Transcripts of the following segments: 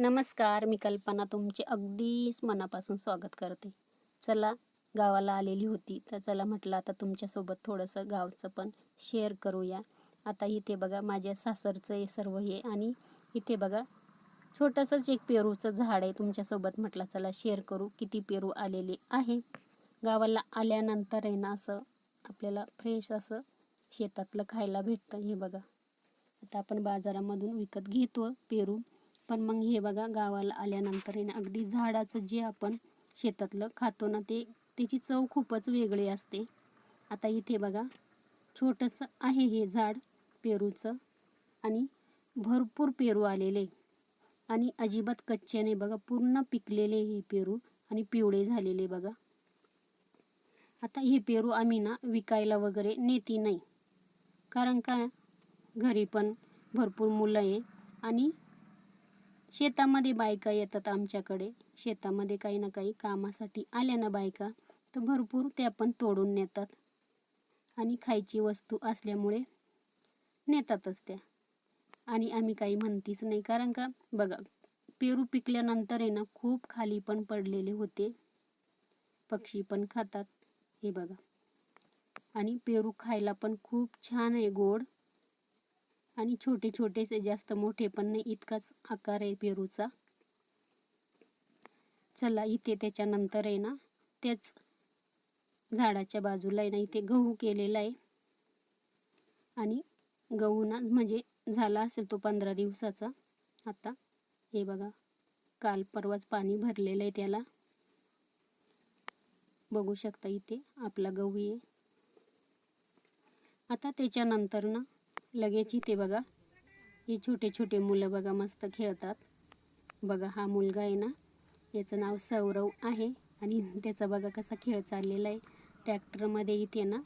नमस्कार मी कल्पना तुमचे अगदीच मनापासून स्वागत करते. चला गावाला आलेली होती तर चला म्हटलं आता तुमच्यासोबत थोडंसं गावचं पण शेअर करूया. आता इथे बघा माझ्या सासरचं हे सर्व हे आणि इथे बघा छोटंसंच एक पेरूचं झाड आहे. तुमच्यासोबत म्हटलं चला शेअर करू किती पेरू आलेले आहे. गावाला आल्यानंतर आहे ना असं आपल्याला फ्रेश असं शेतातलं खायला भेटतं. हे बघा आता आपण बाजारामधून विकत घेतो पेरू. पण मग हे बघा गावाला आल्यानंतर आहे ना अगदी झाडाचं जे आपण शेतातलं खातो ना ते त्याची चव खूपच वेगळी असते. आता इथे बघा छोटंसं आहे हे झाड पेरूचं आणि भरपूर पेरू आलेले. आणि अजिबात कच्चे नाही बघा पूर्ण पिकलेले हे पेरू आणि पिवळे झालेले बघा. आता हे पेरू आम्ही ना विकायला वगैरे नेती नाही. कारण का? घरी पण भरपूर मुलं आहे आणि शेतामध्ये बायका येतात आमच्याकडे. शेतामध्ये काही ना काही कामासाठी आल्या ना बायका तर भरपूर त्या पण तोडून नेतात. आणि खायची वस्तू असल्यामुळे नेतातच त्या. आणि आम्ही काही म्हणतीच नाही कारण का बघा पेरू पिकल्यानंतर आहे ना खूप खाली पण पडलेले होते. पक्षी पण खातात हे बघा. आणि पेरू खायला पण खूप छान आहे गोड. आणि छोटे छोटेसे जास्त मोठे पण नाही इतकाच आकार आहे पेरूचा. चला इथे त्याच्यानंतर आहे ना तेच झाडाच्या बाजूला आहे ना इथे गहू केलेला आहे. आणि गहू ना म्हणजे झाला असेल तो पंधरा दिवसाचा. आता हे बघा काल परवाच पाणी भरलेलं आहे त्याला. बघू शकता इथे आपला गहू आहे. आता त्याच्यानंतर ना लगेच इथे बघा. हे छोटे छोटे मुलं बघा मस्त खेळतात. बघा हा मुलगा आहे ना. याचं नाव सौरव आहे आणि त्याचा बघा कसा खेळ चाललेला आहे. ट्रॅक्टरमध्ये इथे ना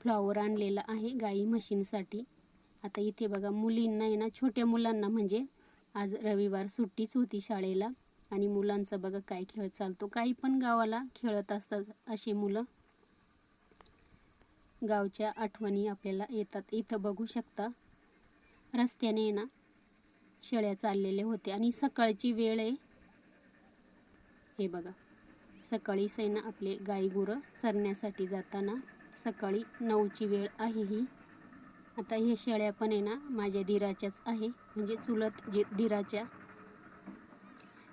फ्लॉवर आणलेला आहे गाई म्हशींसाठी आता इथे बघा मुलींना आहे ना छोट्या मुलांना म्हणजे आज रविवार सुट्टीच होती शाळेला आणि मुलांचा बघा काय खेळ चालतो. काही पण गावाला खेळत असतात असे मुलं. गावच्या आठवणी आपल्याला येतात. इथं बघू शकता रस्त्याने ना शेळ्या चाललेल्या होत्या. आणि सकाळची वेळ आहे. हे बघा सकाळीच आहे ना आपले गाईगुरं सरण्यासाठी जाताना सकाळी नऊची वेळ आहे ही. आता हे शेळ्या पण आहे ना माझ्या दिराच्याच आहे. म्हणजे चुलत जे दिराच्या.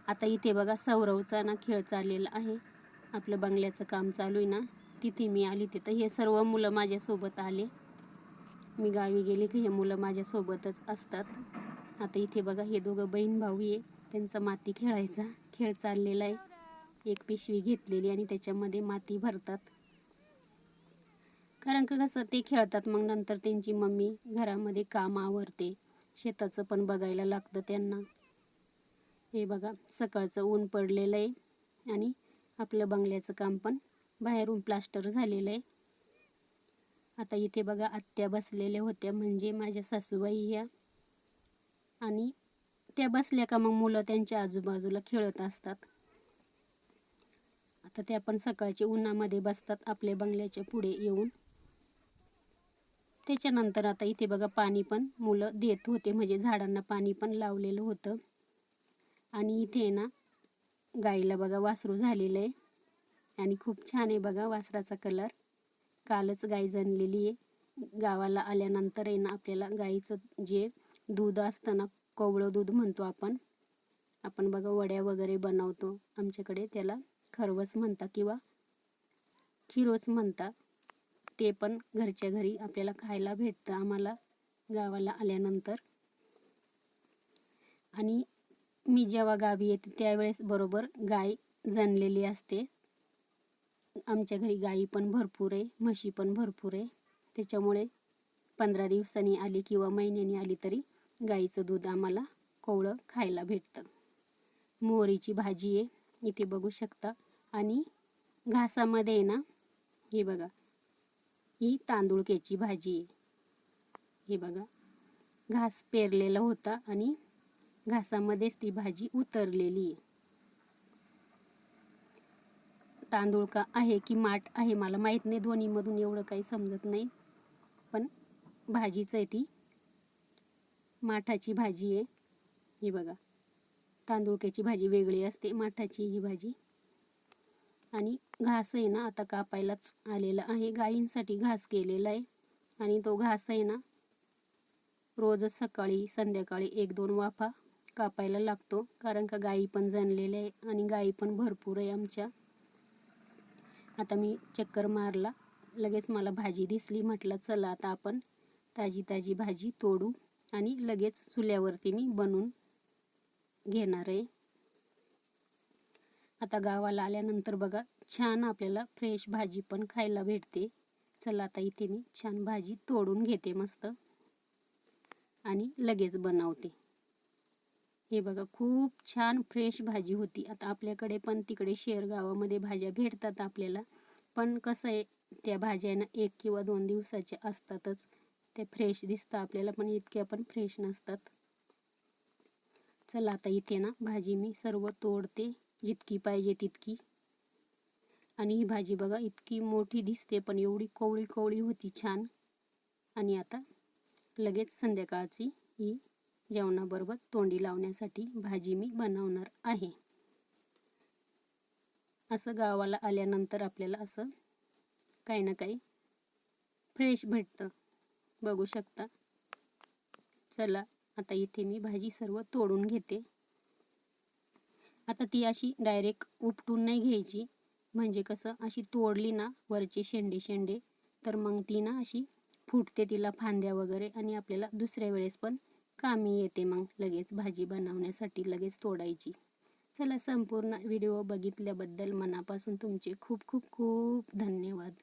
आता इथे बघा सौरवचा ना खेळ चाललेला आहे. आपलं बंगल्याचं काम चालू आहे ना. तिथे मी आली तिथं. हे सर्व मुलं माझ्यासोबत आले. मी गावी गेले की हे मुलं माझ्यासोबतच असतात. आता इथे बघा हे दोघं बहीण भाऊ आहे. त्यांचा माती खेळायचा खेळ चाललेला आहे. एक पिशवी घेतलेली आणि त्याच्यामध्ये माती भरतात. कारण का कसं ते खेळतात. मग नंतर त्यांची मम्मी घरामध्ये काम आवरते. शेताचं पण बघायला लागतं त्यांना. हे बघा सकाळचं ऊन पडलेलं आहे. आणि आपलं बंगल्याचं काम पण बाहेरून प्लास्टर झालेलं आहे. आता इथे बघा आत्या बसलेल्या होत्या म्हणजे माझ्या सासूबाई ह्या आणि त्या बसल्या का मग मुलं त्यांच्या आजूबाजूला खेळत असतात. आता त्या पण सकाळच्या उन्हामध्ये बसतात आपल्या बंगल्याच्या पुढे येऊन. त्याच्यानंतर आता इथे बघा पाणी पण मुलं देत होते म्हणजे झाडांना पाणी पण लावलेलं होतं. आणि इथे ना गाईला बघा वासरू झालेलं आहे. आणि खूप छान आहे बघा वासराचा कलर. कालच गाय जणलेली आहे. गावाला आल्यानंतर आहे ना आपल्याला गाईचं जे दूध असतं ना कोवळं दूध म्हणतो आपण आपण बघा वड्या वगैरे बनवतो. आमच्याकडे त्याला खरवस म्हणता किंवा खिरोस म्हणता. ते पण घरच्या घरी आपल्याला खायला भेटतं आम्हाला गावाला आल्यानंतर. आणि मी जेव्हा गावी येते त्यावेळेस बरोबर गाय जणलेली असते. आमच्या घरी गाई पण भरपूर आहे म्हशी पण भरपूर आहे. त्याच्यामुळे पंधरा दिवसांनी आली किंवा महिन्यानी आली तरी गाईचं दूध आम्हाला कोवळं खायला भेटतं. मोहरीची भाजी आहे इथे बघू शकता. आणि घासामध्ये आहे ना हे बघा. ही तांदूळक्याची भाजी आहे. हे बघा. घास पेरलेला होता आणि घासामध्येच ती भाजी उतरलेली आहे. तांदूळ का आहे की माठ आहे मला माहीत नाही. दोन्हीमधून एवढं काही समजत नाही. पण भाजीच आहे ती. माठाची भाजी आहे. ही बघा. तांदुळक्याची भाजी वेगळी असते. माठाची ही भाजी. आणि घास आहे ना आता कापायलाच आलेला आहे. गायींसाठी घास केलेला आहे. आणि तो घास आहे ना रोजच सकाळी संध्याकाळी एक दोन वाफा कापायला लागतो. कारण का गायी पण जणलेल्या आहे आणि गायी पण भरपूर आहे आमच्या. आता मी चक्कर मारला. लगेच मला भाजी दिसली. म्हटलं चला आता आपण ताजी ताजी भाजी तोडू आणि लगेच चुल्यावरती मी बनवून घेणार आहे. आता गावाला आल्यानंतर बघा छान आपल्याला फ्रेश भाजी पण खायला भेटते. चला आता इथे मी छान भाजी तोडून घेते मस्त आणि लगेच बनवते. हे बघा खूप छान फ्रेश भाजी होती. आता आपल्याकडे पण तिकडे शेर गावामध्ये भाज्या भेटतात आपल्याला. पण कसं आहे त्या भाज्या ना एक किंवा दोन दिवसाच्या असतातच. ते फ्रेश दिसतं आपल्याला पण इतक्या पण फ्रेश नसतात. चला आता इथे ना भाजी मी सर्व तोडते. जितकी पाहिजे तितकी. आणि ही भाजी बघा इतकी मोठी दिसते पण एवढी कोवळी कोवळी होती छान. आणि आता लगेच संध्याकाळची ही जेवणाबरोबर तोंडी लावण्यासाठी भाजी मी बनवणार आहे. असं गावाला आल्यानंतर आपल्याला असं काही ना काही फ्रेश भेटतं. बघू शकता. चला आता इथे मी भाजी सर्व तोडून घेते. आता ती अशी डायरेक्ट उपटून नाही घ्यायची. म्हणजे कसं अशी तोडली ना वरचे शेंडे शेंडे तर मग ती ना अशी फुटते तिला फांद्या वगैरे आणि आपल्याला दुसऱ्या वेळेस पण कामी येते मग लगेच भाजी बनवण्यासाठी लगेच तोडायची. चला संपूर्ण व्हिडिओ बघितल्याबद्दल मनापासून तुमचे खूप खूप खूप धन्यवाद.